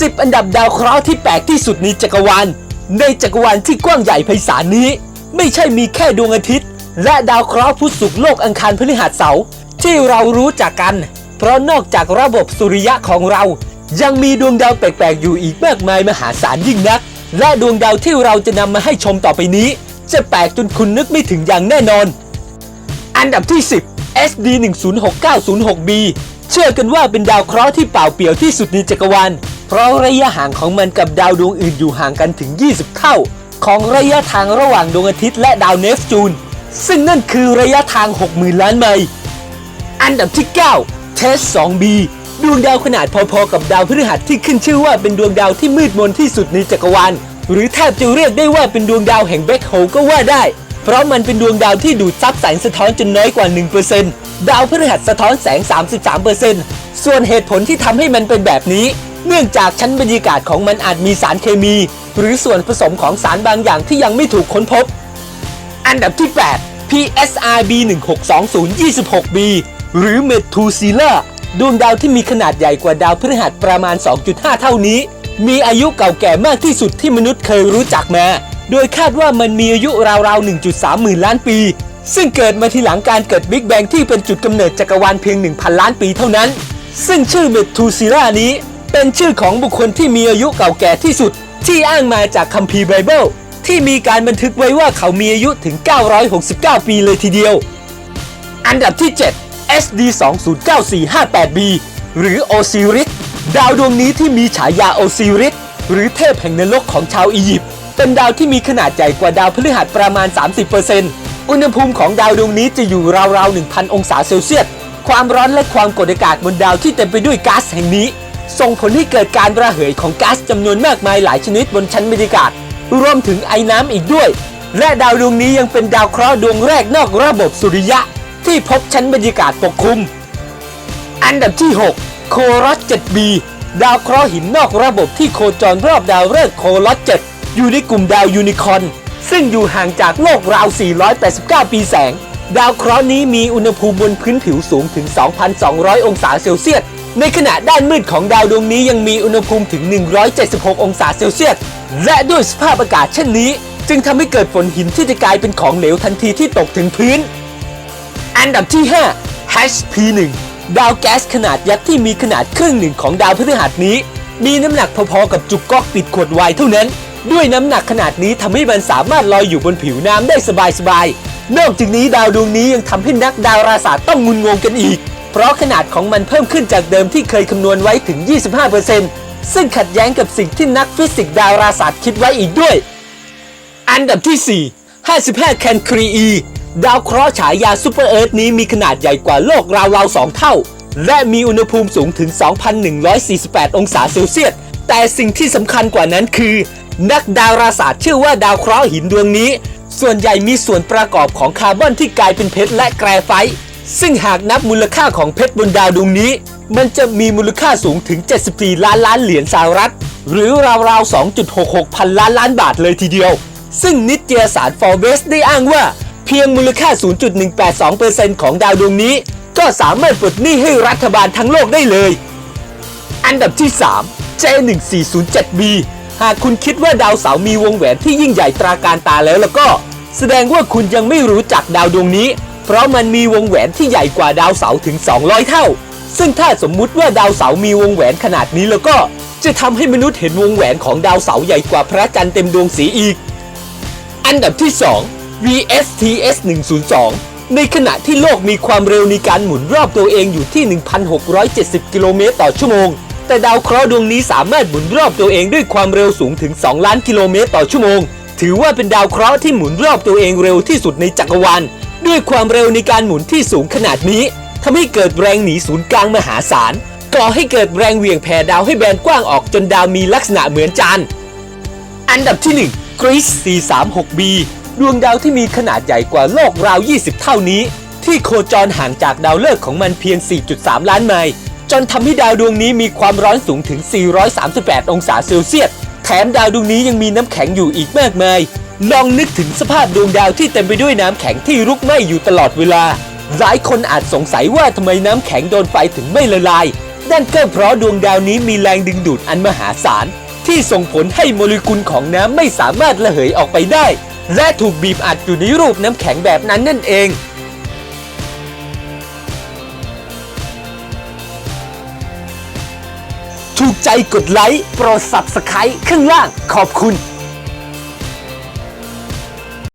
10 อันดับดาวเคราะห์ที่แปลกที่สุดในจักรวาล ในจักรวาลที่กว้างใหญ่ไพศาลนี้ ไม่ใช่มีแค่ดวงอาทิตย์ และดาวเคราะห์พุธศุกร์โลกอังคารพฤหัสเสาร์ที่เรารู้จักกัน เพราะนอกจากระบบสุริยะของเรา ยังมีดวงดาวแปลกๆอยู่อีกมากมายมหาศาลยิ่งนัก และดวงดาวที่เราจะนำมาให้ชมต่อไปนี้ จะแปลกจนคุณนึกไม่ถึงอย่างแน่นอน อันดับที่ 10 SD 1 0 6 9 0 6 b เชื่อกันว่าเป็นดาวเคราะห์ที่เปล่าเปลี่ยวที่สุดในจักรวาล เพราะระยะห่างของมันกับดาวดวงอื่นอยู่ห่างกันถึง 20 เท่า ของระยะทางระหว่างดวงอาทิตย์และดาวเนปจูน ซึ่งนั่นคือระยะทาง 60,000 ล้านไมล์อันดับที่9เทส 2b ดวงดาวขนาดพอๆกับดาวพฤหัสที่ขึ้นชื่อว่าเป็นดวงดาวที่มืดมนที่สุดในจักรวาลหรือแทบจะเรียกได้ว่าเป็นดวงดาวแห่งแบ็คโฮก็ว่าได้ เพราะมันเป็นดวงดาวที่ดูดซับแสงสะท้อนจนน้อยกว่า 1%ดาวพฤหัสสะท้อนแสง 33%ส่วนเหตุผลที่ทำให้มันเป็นแบบนี้ เนื่องจากชั้นบรรยากาศของมันอาจมีสารเคมี หรือส่วนผสมของสารบางอย่างที่ยังไม่ถูกค้นพบ อันดับที่ 8 PSRB 1620 26b หรือ m e t u s i l a ดวงดาวที่มีขนาดใหญ่กว่าดาวพฤหัสประมาณ 2.5 เท่านี้ มีอายุเก่าแก่มากที่สุดที่มนุษย์เคยรู้จักมา โดยคาดว่ามันมีอายุราวๆ 1.3 หมื่นล้านปี ซึ่งเกิดมาทีหลังการเกิดบิ๊กแบงที่เป็นจุดกำเนิดจักรวาลเพียง 1,000 ล้านปีเท่านั้น ซึ่งชื่อเมทูซิล่านี้ เป็นชื่อของบุคคลที่มีอายุเก่าแก่ที่สุด ที่อ้างมาจากคัมภีร์ไบเบิลที่มีการบันทึกไว้ว่าเขามีอายุถึง 969 ปีเลยทีเดียว อันดับที่ 7 SD 209458b หรือโอซิริสดาวดวงนี้ที่มีฉายาโอซิริสหรือเทพแห่งนรกของชาวอียิปต์เป็นดาวที่มีขนาดใหญ่กว่าดาวพฤหัสประมาณ 30%อุณหภูมิของดาวดวงนี้จะอยู่ราวๆ 1,000 องศาเซลเซียส ความร้อนและความกดอากาศบนดาวที่เต็มไปด้วยก๊าซแห่งนี้ ส่งผลให้เกิดการระเหยของก๊าซจำนวนมากมายหลายชนิดบนชั้นบรรยากาศ รวมถึงไอ้น้ำอีกด้วย และดาวดวงนี้ยังเป็นดาวเคราะห์ดวงแรกนอกระบบสุริยะ ที่พบชั้นบรรยากาศปกคลุม อันดับที่ 6 โคลอส 7b ดาวเคราะห์หินนอกระบบที่โคจรรอบดาวฤกษ์โคลอส 7 อยู่ในกลุ่มดาวยูนิคอนซึ่งอยู่ห่างจากโลกราว 489 ปีแสง ดาวเคราะห์นี้มีอุณหภูมิบนพื้นผิวสูงถึง 2,200 องศาเซลเซียส ในขณะด้านมืดของดาวดวงนี้ยังมีอุณหภูมิถึง 176 องศาเซลเซียส และด้วยสภาพอากาศเช่นนี้ จึงทำให้เกิดฝนหินที่จะกลายเป็นของเหลวทันทีที่ตกถึงพื้น อันดับที่ 5 HP1 ดาวแก๊สขนาดยักษ์ที่มีขนาดครึ่งหนึ่งของดาวพฤหัสนี้ มีน้ำหนักพอๆกับจุกก๊อกปิดขวดไวน์เท่านั้น ด้วยน้ำหนักขนาดนี้ทำให้มันสามารถลอยอยู่บนผิวน้ำได้สบายๆ นอกจากนี้ดาวดวงนี้ยังทำให้นักดาราศาสตร์ต้องงุนงงกันอีก เพราะขนาดของมันเพิ่มขึ้นจากเดิมที่เคยคำนวณไว้ถึง 25%ซึ่งขัดแย้งกับสิ่งที่นักฟิสิกส์ดาราศาสตร์คิดไว้อีกด้วย อันดับที่ 4 55แคนครีอีดาวเคราะห์ฉายาซูเปอร์เอิร์ธนี้มีขนาดใหญ่กว่าโลกราวๆ2เท่า และมีอุณหภูมิสูงถึง 2,148 องศาเซลเซียส แต่สิ่งที่สำคัญกว่านั้นคือ นักดาราศาสตร์เชื่อว่าดาวเคราะห์หินดวงนี้ ส่วนใหญ่มีส่วนประกอบของคาร์บอนที่กลายเป็นเพชรและแกรไฟต์ ซึ่งหากนับมูลค่าของเพชรบนดาวดวงนี้ มันจะมีมูลค่าสูงถึง 74 ล้านล้านเหรียญสหรัฐ หรือราวๆ 2.66 พันล้านล้านบาทเลยทีเดียว ซึ่งนิตยสาร Forbes ได้อ้างว่า เพียงมูลค่า 0.182%ของดาวดวงนี้ ก็สามารถปลดหนี้ให้รัฐบาลทั้งโลกได้เลย อันดับที่ 3 J1407b หากคุณคิดว่าดาวเสาร์มีวงแหวนที่ยิ่งใหญ่ตราการตาแล้วแล้วก็ แสดงว่าคุณยังไม่รู้จักดาวดวงนี้ เพราะมันมีวงแหวนที่ใหญ่กว่าดาวเสาร์ถึง 200 เท่า ซึ่งถ้าสมมุติว่าดาวเสาร์มีวงแหวนขนาดนี้แล้วก็ จะทำให้มนุษย์เห็นวงแหวนของดาวเสาร์ใหญ่กว่าพระจันทร์เต็มดวงสีอีก อันดับที่ 2 VSTS 102 ในขณะที่โลกมีความเร็วในการหมุนรอบตัวเองอยู่ที่ 1,670 กิโลเมตรต่อชั่วโมง แต่ดาวเคราะห์ดวงนี้สามารถหมุนรอบตัวเองด้วยความเร็วสูงถึง 2 ล้านกิโลเมตรต่อชั่วโมง ถือว่าเป็นดาวเคราะห์ที่หมุนรอบตัวเองเร็วที่สุดในจักรวาล ด้วยความเร็วในการหมุนที่สูงขนาดนี้ทำให้เกิดแรงหนีศูนย์กลางมหาศาลก่อให้เกิดแรงเหวี่ยงแผ่ดาวให้แบนกว้างออกจนดาวมีลักษณะเหมือนจานอันดับที่1 GRIS 436b ดวงดาวที่มีขนาดใหญ่กว่าโลกราว 20 เท่านี้ ที่โคจรห่างจากดาวฤกษ์ของมันเพียง 4.3 ล้านไมล์จนทำให้ดาวดวงนี้มีความร้อนสูงถึง 438 องศาเซลเซียส แถมดาวดวงนี้ยังมีน้ำแข็งอยู่อีกมากมาย ลองนึกถึงสภาพดวงดาวที่เต็มไปด้วยน้ำแข็งที่ลุกไหม้อยู่ตลอดเวลา หลายคนอาจสงสัยว่าทำไมน้ำแข็งโดนไฟถึงไม่ละลาย นั่นก็เพราะดวงดาวนี้มีแรงดึงดูดอันมหาศาล ที่ส่งผลให้โมเลกุลของน้ำไม่สามารถระเหยออกไปได้ และถูกบีบอัดอยู่ในรูปน้ำแข็งแบบนั้นนั่นเองถูกใจกดไลค์ โปรด Subscribe ข้างล่าง ขอบคุณ